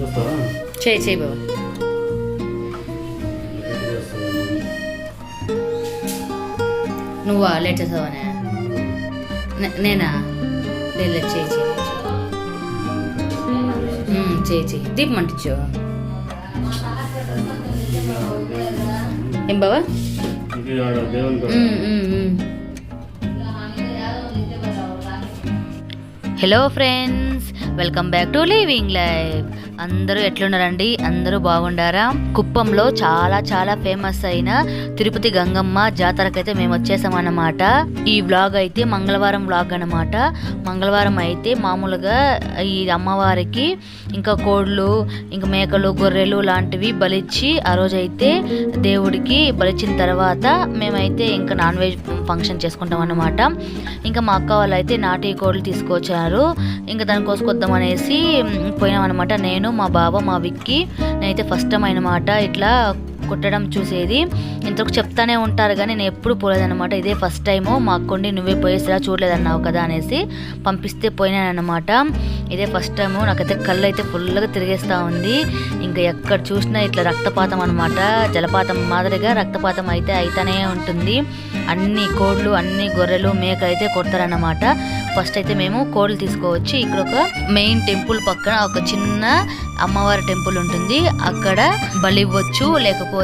చూస్తావా? చేయి చేయి బాబా. నువ్వా? లేట్ చేసావానే నేనా? లేదు లేదు, చేయి చేయి చేయి. చేయి దీపం అంటించు. ఏం బావా? Hello friends welcome back to living life అందరూ ఎట్లున్నారండి? అందరూ బాగుండారా? కుప్పంలో చాలా చాలా ఫేమస్ అయిన తిరుపతి గంగమ్మ జాతరకైతే మేము వచ్చేసామన్నమాట ఈ వ్లాగ్ అయితే మంగళవారం వ్లాగ్ అనమాట మంగళవారం అయితే మామూలుగా ఈ అమ్మవారికి ఇంకా కోళ్ళు ఇంకా మేకలు గొర్రెలు లాంటివి బలిచ్చి ఆ రోజైతే దేవుడికి బలిచ్చిన తర్వాత మేమైతే ఇంకా నాన్ వెజ్ ఫంక్షన్ చేసుకుంటాం అన్నమాట. ఇంకా మా అక్క వాళ్ళు అయితే నాటి కోళ్ళు తీసుకొచ్చారు. ఇంకా దాన్ని కోసుకొద్దాం అనేసి పోయినాం అనమాట నేను మా బావ మా విక్కి. నేనైతే ఫస్ట్ టైం అనమాట ఇట్లా కుట్టడం చూసేది. ఇంతకు చెప్తానే ఉంటారు కానీ నేను ఎప్పుడు పోలేదన్నమాట. ఇదే ఫస్ట్ టైము. మా అక్కండి నువ్వే పోయేసిరా చూడలేదన్నావు కదా అనేసి పంపిస్తే పోయినానమాట ఇదే ఫస్ట్ టైము. నాకైతే కళ్ళు అయితే ఫుల్గా తిరిగేస్తూ ఉంది. ఇంకా ఎక్కడ చూసినా ఇట్లా రక్తపాతం అనమాట జలపాతం మాదిరిగా రక్తపాతం అయితే అయితేనే ఉంటుంది. అన్ని కోళ్ళు అన్ని గొర్రెలు మేక అయితే కొడతారన్నమాట. ఫస్ట్ అయితే మేము కోళ్ళు తీసుకోవచ్చు ఇక్కడ ఒక మెయిన్ టెంపుల్ పక్కన ఒక చిన్న అమ్మవారి టెంపుల్ ఉంటుంది. అక్కడ బలి ఇవ్వచ్చు లేకపోతే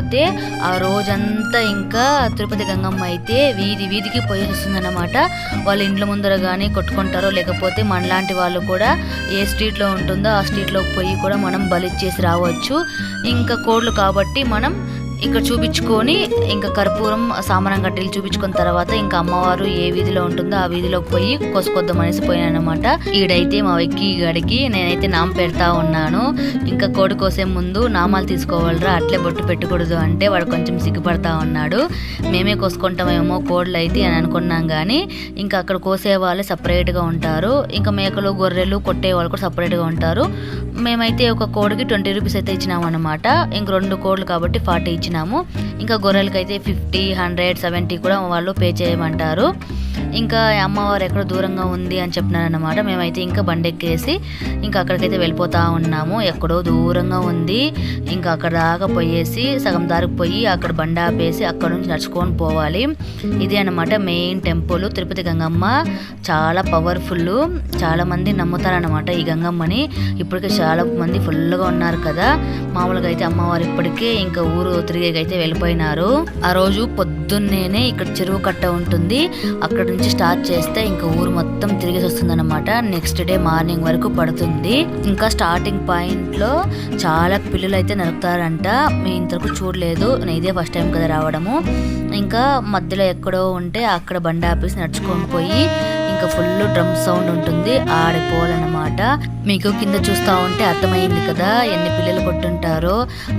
ఆ రోజంతా ఇంకా తిరుపతి గంగమ్మ అయితే వీధి వీధికి పోయేస్తుందన్నమాట వాళ్ళ ఇండ్ల ముందర కానీ కొట్టుకుంటారో లేకపోతే మనలాంటి వాళ్ళు కూడా ఏ స్ట్రీట్లో ఉంటుందో ఆ స్ట్రీట్లోకి పోయి కూడా మనం బలిచ్చేసి రావచ్చు. ఇంకా కోళ్ళు కాబట్టి మనం ఇక్కడ చూపించుకొని ఇంకా కర్పూరం సామానం కట్టెలు చూపించుకున్న తర్వాత ఇంకా అమ్మవారు ఏ వీధిలో ఉంటుందో ఆ వీధిలోకి పోయి కోసుకొద్దాం అనేసి పోయానమాట ఈడైతే మా వెక్కి గడికి నేనైతే నామ పెడతా ఉన్నాను. ఇంకా కోడి కోసే ముందు నామాలు తీసుకోవాలరా అట్లే బొట్టు పెట్టకూడదు అంటే వాడు కొంచెం సిగ్గుపడతా ఉన్నాడు. మేమే కోసుకుంటామేమో కోళ్ళు అయితే అని అనుకున్నాం కానీ ఇంకా అక్కడ కోసే వాళ్ళు సపరేట్గా ఉంటారు. ఇంకా మేకలు గొర్రెలు కొట్టే వాళ్ళు కూడా సపరేట్గా ఉంటారు. మేమైతే ఒక కోడికి ట్వంటీ రూపీస్ అయితే ఇచ్చినాము అనమాట ఇంక రెండు కోళ్ళు కాబట్టి ఫార్టీ ఇచ్చినాము. ఇంకా గొర్రెలకి అయితే ఫిఫ్టీ హండ్రెడ్ సెవెంటీ కూడా వాళ్ళు పే చేయమంటారు. ఇంకా అమ్మవారు ఎక్కడ దూరంగా ఉంది అని చెప్పినారన్నమాట. మేమైతే ఇంకా బండి ఎక్కేసి ఇంకా అక్కడికైతే వెళ్ళిపోతా ఉన్నాము. ఎక్కడో దూరంగా ఉంది. ఇంకా అక్కడ దాకా పోయేసి సగం దారికి పోయి అక్కడ బండి ఆపేసి అక్కడ నుంచి నడుచుకొని పోవాలి. ఇది అన్నమాట మెయిన్ టెంపుల్. తిరుపతి గంగమ్మ చాలా పవర్ఫుల్. చాలా మంది నమ్ముతారన్నమాట ఈ గంగమ్మని. ఇప్పటికే చాలా మంది ఫుల్గా ఉన్నారు కదా. మామూలుగా అయితే అమ్మవారు ఇప్పటికే ఇంకా ఊరు తిరిగేకైతే అయితే వెళ్ళిపోయినారు. ఆ రోజు పొద్దున్నేనే ఇక్కడ చెరువు కట్ట ఉంటుంది. అక్కడ నుంచి స్టార్ట్ చేస్తే ఇంకా ఊరు మొత్తం తిరిగేసి వస్తుంది నెక్స్ట్ డే మార్నింగ్ వరకు పడుతుంది. ఇంకా స్టార్టింగ్ పాయింట్లో చాలా పిల్లలు అయితే నరుకుతారంట మేము ఇంతవరకు చూడలేదు. నేను ఇదే ఫస్ట్ టైం కదా రావడము. ఇంకా మధ్యలో ఎక్కడో ఉంటే అక్కడ బండి ఆపేసి నడుచుకొని పోయి ఇంకా ఫుల్ డ్రమ్ సౌండ్ ఉంటుంది ఆడిపోవాలన్నమాట. మీకు కింద చూస్తూ ఉంటే అర్థమైంది కదా ఎన్ని పిల్లలు కొట్టుంటారో.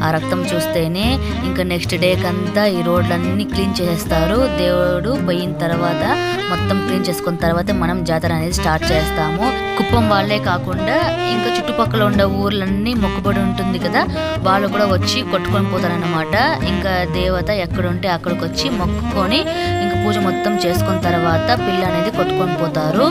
ఆ రక్తం చూస్తేనే ఇంకా నెక్స్ట్ డేకంతా ఈ రోడ్లన్నీ క్లీన్ చేసేస్తారు. దేవుడు పోయిన తర్వాత మొత్తం క్లీన్ చేసుకున్న తర్వాత మనం జాతర అనేది స్టార్ట్ చేస్తాము. కుప్పం వాళ్ళే కాకుండా ఇంకా చుట్టుపక్కల ఉండే ఊర్లన్నీ మొక్కుబడి ఉంటుంది కదా వాళ్ళు కూడా వచ్చి కొట్టుకొని పోతారన్నమాట. ఇంకా దేవత ఎక్కడుంటే అక్కడికి వచ్చి మొక్కుకొని ఇంకా పూజ మొత్తం చేసుకున్న తర్వాత పిల్ల అనేది కొట్టుకొని పోతారు.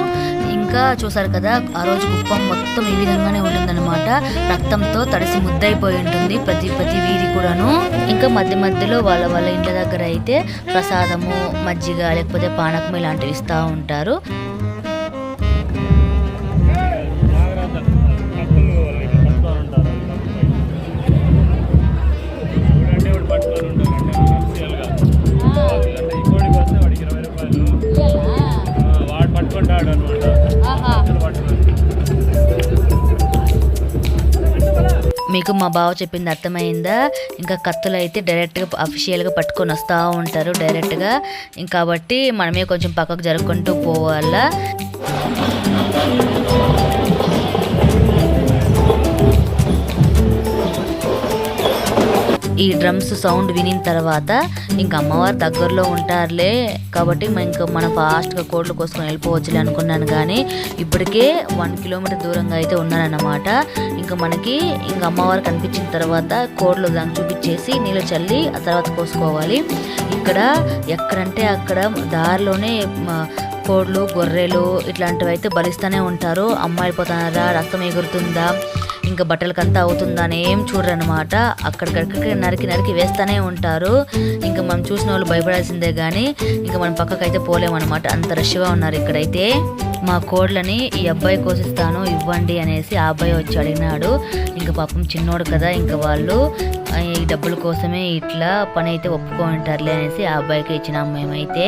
ఇంకా చూసారు కదా ఆ రోజు కుప్పం మొత్తం ఈ విధంగానే ఉంటుందన్నమాట. రక్తంతో తడిసి ముద్దయిపోయి ఉంటుంది ప్రతి ప్రతి వీధి కూడాను. ఇంకా మధ్య మధ్యలో వాళ్ళ వాళ్ళ ఇంటి దగ్గర అయితే ప్రసాదము మజ్జిగ లేకపోతే పానకం ఇలాంటివి ఇస్తూ ఉంటారు. మీకు మా బావ చెప్పింది అర్థమైందా? ఇంకా కత్తులు అయితే డైరెక్ట్గా అఫీషియల్గా పట్టుకొని వస్తూ ఉంటారు డైరెక్ట్గా ఇంకా కాబట్టి మనమే కొంచెం పక్కకు జరుపుకుంటూ పోవాలా? ఈ డ్రమ్స్ సౌండ్ వినిన తర్వాత ఇంకా అమ్మవారు దగ్గరలో ఉంటారులే. కాబట్టి ఇంకా మనం ఫాస్ట్గా కోట్లు కోసుకొని వెళ్ళిపోవచ్చులే అనుకున్నాను కానీ ఇప్పటికే వన్ కిలోమీటర్ దూరంగా అయితే ఉన్నానన్నమాట. ఇంకా మనకి ఇంకా అమ్మవారు కనిపించిన తర్వాత కోడ్లు దాన్ని చూపించేసి నీళ్ళు చల్లి ఆ తర్వాత కోసుకోవాలి. ఇక్కడ ఎక్కడంటే అక్కడ దారిలోనే కోళ్ళు కోడ్లు గొర్రెలు ఇట్లాంటివి అయితే బలిస్తూనే ఉంటారు. అమ్మాయిపోతున్నారా రక్తం ఎగురుతుందా? ఇంకా బట్టలకంతా అవుతుందని ఏం చూడరనమాట అక్కడికక్కడికి నరికి నరికి వేస్తూనే ఉంటారు. ఇంకా మనం చూసిన వాళ్ళు భయపడాల్సిందే కానీ ఇంకా మనం పక్కకైతే పోలేమన్నమాట. అంత రష్గా ఉన్నారు ఇక్కడైతే. మా కోడ్లని ఈ అబ్బాయి కోసిస్తాను ఇవ్వండి అనేసి ఆ అబ్బాయి వచ్చి అడిగినాడు. ఇంకా పాపం చిన్నోడు కదా ఇంకా వాళ్ళు ఈ డబ్బుల కోసమే ఇట్లా పని అయితే ఒప్పుకుంటారులే అనేసి ఆ అబ్బాయికి ఇచ్చినాం మేమైతే.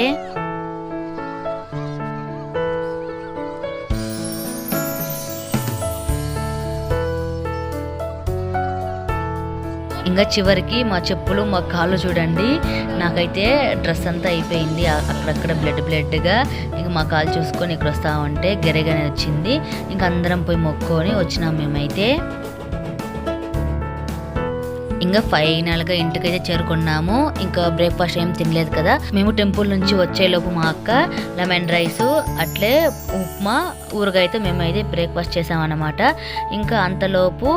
ఇంకా చివరికి మా చెప్పులు మా కాళ్ళు చూడండి. నాకైతే డ్రెస్ అంతా అయిపోయింది. అక్కడక్కడ బ్లడ్ బ్లడ్గా ఇంకా మా కాళ్ళు చూసుకొని ఇక్కడ వస్తా ఉంటే గెరగనే వచ్చింది. ఇంకా అందరం పోయి మొక్కుకొని వచ్చినాం మేమైతే. ఇంకా ఫైనల్గా ఇంటికైతే చేరుకున్నాము. ఇంకా బ్రేక్ఫాస్ట్ ఏం తినలేదు కదా. మేము టెంపుల్ నుంచి వచ్చేలోపు మా అక్క లెమన్ రైస్ అట్లే ఉప్మా ఊరగా అయితే మేమైతే బ్రేక్ఫాస్ట్ చేసామన్నమాట. ఇంకా అంతలోపు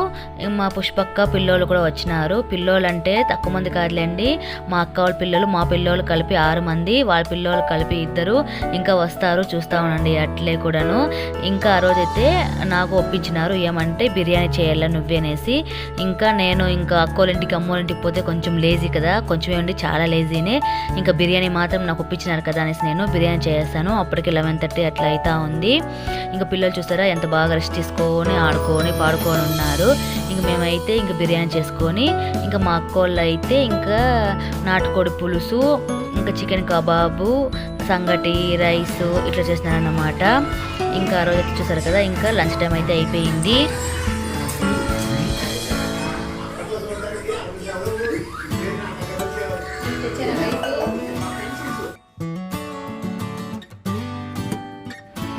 మా పుష్పక్క పిల్లోళ్ళు కూడా వచ్చినారు. పిల్లోళ్ళు అంటే తక్కువ మంది కాదులేండి. మా అక్క వాళ్ళ పిల్లలు మా పిల్లోళ్ళు కలిపి ఆరు మంది వాళ్ళ పిల్లోళ్ళు కలిపి ఇద్దరు ఇంకా వస్తారు చూస్తా ఉండండి అట్లే కూడాను. ఇంకా ఆ రోజైతే నాకు ఒప్పించినారు ఏమంటే బిర్యానీ చేయాల నువ్వే అనేసి. ఇంకా నేను ఇంకా అక్కలు అమ్మోలింటికి పోతే కొంచెం లేజీ కదా. కొంచెం ఏమండి చాలా లేజీనే ఇంకా బిర్యానీ మాత్రం నాకు ఒప్పించినారు కదా అనేసి నేను బిర్యానీ చేస్తాను అప్పటికి లెవెన్ థర్టీ అట్లా అవుతా ఉంది. ఇంకా పిల్లలు చూస్తారా ఎంత బాగా రెస్ట్ తీసుకొని ఆడుకొని పాడుకొని ఉన్నారు. ఇంకా మేమైతే ఇంకా బిర్యానీ చేసుకొని ఇంకా మా అక్కోళ్ళు అయితే ఇంకా నాటుకోడి పులుసు ఇంకా చికెన్ కబాబు సంగటి రైస్ ఇట్లా చేసినారన్నమాట. ఇంకా ఆ రోజు చూసారు కదా ఇంకా లంచ్ టైం అయితే అయిపోయింది.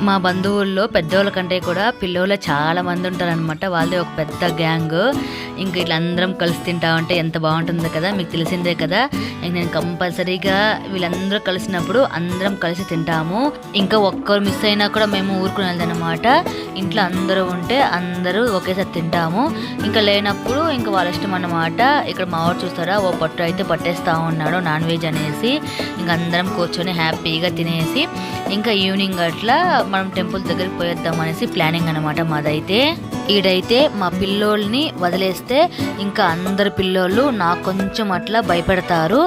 మా బంధువుల్లో పెద్దోళ్ళ కంటే కూడా పిల్లోళ్ళు చాలా మంది ఉంటారనమాట వాళ్ళది ఒక పెద్ద గ్యాంగ్. ఇంకా ఇట్లా అందరం కలిసి తింటా ఉంటే ఎంత బాగుంటుందో కదా మీకు తెలిసిందే కదా. ఇంక నేను కంపల్సరీగా వీళ్ళందరూ కలిసినప్పుడు అందరం కలిసి తింటాము. ఇంకా ఒక్కరు మిస్ అయినా కూడా మేము ఊరుకునేదనమాట ఇంట్లో అందరూ ఉంటే అందరూ ఒకేసారి తింటాము. ఇంకా లేనప్పుడు ఇంకా వాళ్ళ ఇష్టం అన్నమాట. ఇక్కడ మా వాడు చూస్తారా ఓ పట్టు అయితే పట్టేస్తా ఉన్నాడు నాన్ వెజ్ అనేసి. ఇంకా అందరం కూర్చొని హ్యాపీగా తినేసి ఇంకా ఈవినింగ్ అట్లా మనం టెంపుల్ దగ్గరికి పోయేద్దాం అనేసి ప్లానింగ్ అనమాట మాదైతే. ఈడైతే మా పిల్లోల్ని వదిలేస్తే ఇంకా అందరి పిల్లోళ్ళు నాకు కొంచెం అట్లా భయపెడతారు.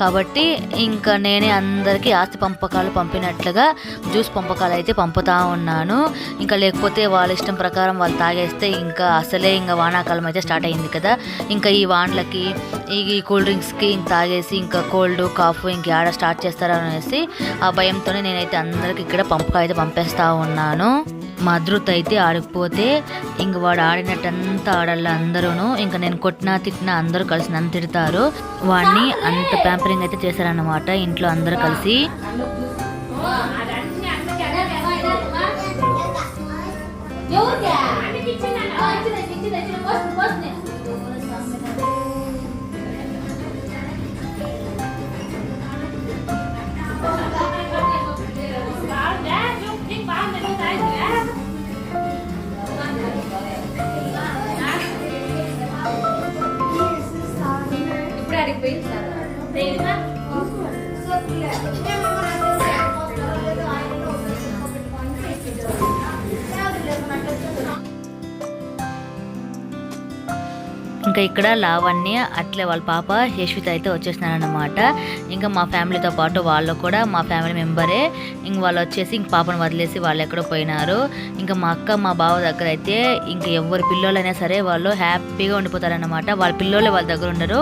కాబట్టి ఇంకా నేనే అందరికీ ఆస్తి పంపకాలు పంపినట్లుగా జ్యూస్ పంపకాలు అయితే పంపుతా ఉన్నాను. ఇంకా లేకపోతే వాళ్ళ ఇష్టం ప్రకారం వాళ్ళు తాగేస్తే ఇంకా అసలే ఇంకా వానాకాలం అయితే స్టార్ట్ అయింది కదా. ఇంకా ఈ వాన్లకి ఈ కూల్ డ్రింక్స్కి ఇంక తాగేసి ఇంకా కోల్డ్ కాఫ్ ఇంక ఆడ స్టార్ట్ చేస్తారనేసి ఆ భయంతోనే నేనైతే అందరికి ఇక్కడ పంపకాలు అయితే పంపేస్తూ ఉన్నాను. మా అదృత్ అయితే ఆడిపోతే ఇంక వాడు ఆడినట్టంతా ఆడాలి అందరూ ఇంకా నేను కొట్టినా తిట్టినా అందరూ కలిసి నన్ను తిడతారు వాడిని అంత ప్యాంపరింగ్ అయితే చేశారన్నమాట ఇంట్లో అందరూ కలిసి ఇంకా ఇక్కడ లావణ్య అట్లే వాళ్ళ పాప యశ్విత అయితే వచ్చేసినారనమాట ఇంకా మా ఫ్యామిలీతో పాటు వాళ్ళు కూడా మా ఫ్యామిలీ మెంబరే. ఇంక వాళ్ళు వచ్చేసి ఇంక పాపను వదిలేసి వాళ్ళు ఎక్కడో పోయినారు. ఇంకా మా అక్క మా బావ దగ్గర అయితే ఇంక ఎవరి పిల్లోళ్ళైనా సరే వాళ్ళు హ్యాపీగా ఉండిపోతారనమాట వాళ్ళ పిల్లోళ్ళు వాళ్ళ దగ్గర ఉండరు.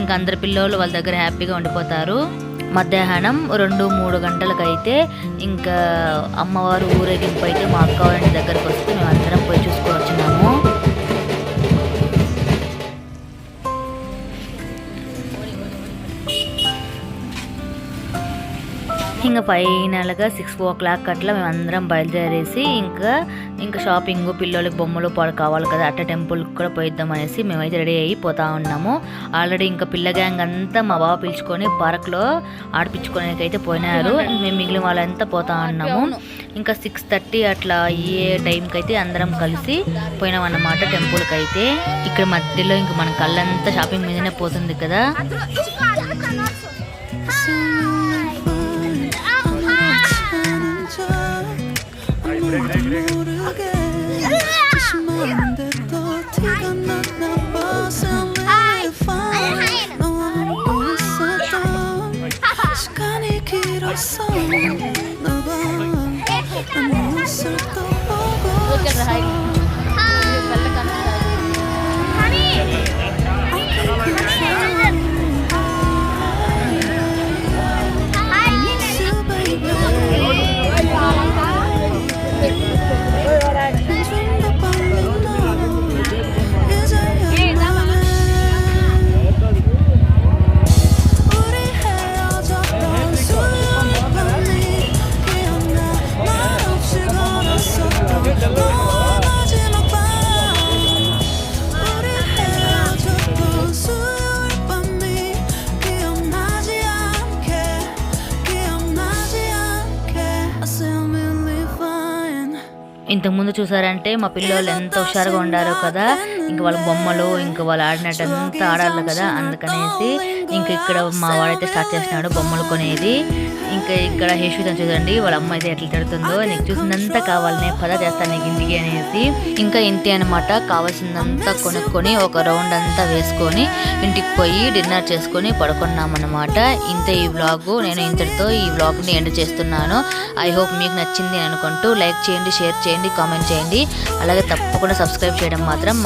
ఇంకా అందరి పిల్లోళ్ళు వాళ్ళ దగ్గర హ్యాపీగా ఉండిపోతారు. మధ్యాహ్నం రెండు మూడు గంటలకైతే ఇంకా అమ్మవారు ఊరేగింపు అయితే మా అక్క వాళ్ళ దగ్గరకు వస్తే మేము అందరం పోయి చూసుకోవచ్చు. ఇంకా ఫైనల్గా సిక్స్ ఓ క్లాక్ అట్లా మేము అందరం బయలుదేరేసి ఇంకా ఇంకా షాపింగ్ పిల్లలకి బొమ్మలు పాలు కావాలి కదా అట్ట టెంపుల్కి కూడా పోయిద్దాం అనేసి మేమైతే రెడీ అయ్యి పోతా ఉన్నాము. ఆల్రెడీ ఇంకా పిల్ల గ్యాంగ్ అంతా మా బావ పిలుచుకొని పార్క్లో ఆడిపించుకోడానికి అయితే పోయినారు. మేము మిగిలిన వాళ్ళంతా పోతా ఉన్నాము. ఇంకా సిక్స్ థర్టీ అట్లా అయ్యే టైంకి అయితే అందరం కలిసి పోయినాం అన్నమాట టెంపుల్కి అయితే. ఇక్కడ మధ్యలో ఇంక మన కళ్ళంతా షాపింగ్ మీదనే పోతుంది కదా. 그래 그래 그래 그래 시간이 길었어 너봐 난 웃을 떠보고 있어. ఇంతకుముందు చూసారంటే మా పిల్లలు ఎంత హుషారుగా ఉండారో కదా. ఇంక వాళ్ళ బొమ్మలు ఇంక వాళ్ళు ఆడినట్టు అంతా ఆడాలి కదా అందుకనేసి ఇంకా ఇక్కడ మా వాడైతే స్టార్ట్ చేసినాడు బొమ్మలు కొనేది. ఇంకా ఇక్కడ హేషుతం చూడండి వాళ్ళ అమ్మ అయితే ఎట్లా తిడుతుందో నీకు చూసినంత కావాలనే పద చేస్తాను నీకు ఇంటికి అనేసి ఇంకా ఇంటి అనమాట కావాల్సిందంతా కొనుక్కొని ఒక రౌండ్ అంతా వేసుకొని ఇంటికి పోయి డిన్నర్ చేసుకొని పడుకున్నామన్నమాట. ఇంత ఈ వ్లాగ్ నేను ఇంతటితో ఈ వ్లాగ్ని ఎండ్ చేస్తున్నాను. ఐ హోప్ మీకు నచ్చింది అనుకుంటూ లైక్ చేయండి షేర్ చేయండి కామెంట్ చేయండి. అలాగే తప్పకుండా సబ్స్క్రైబ్ చేయడం మాత్రం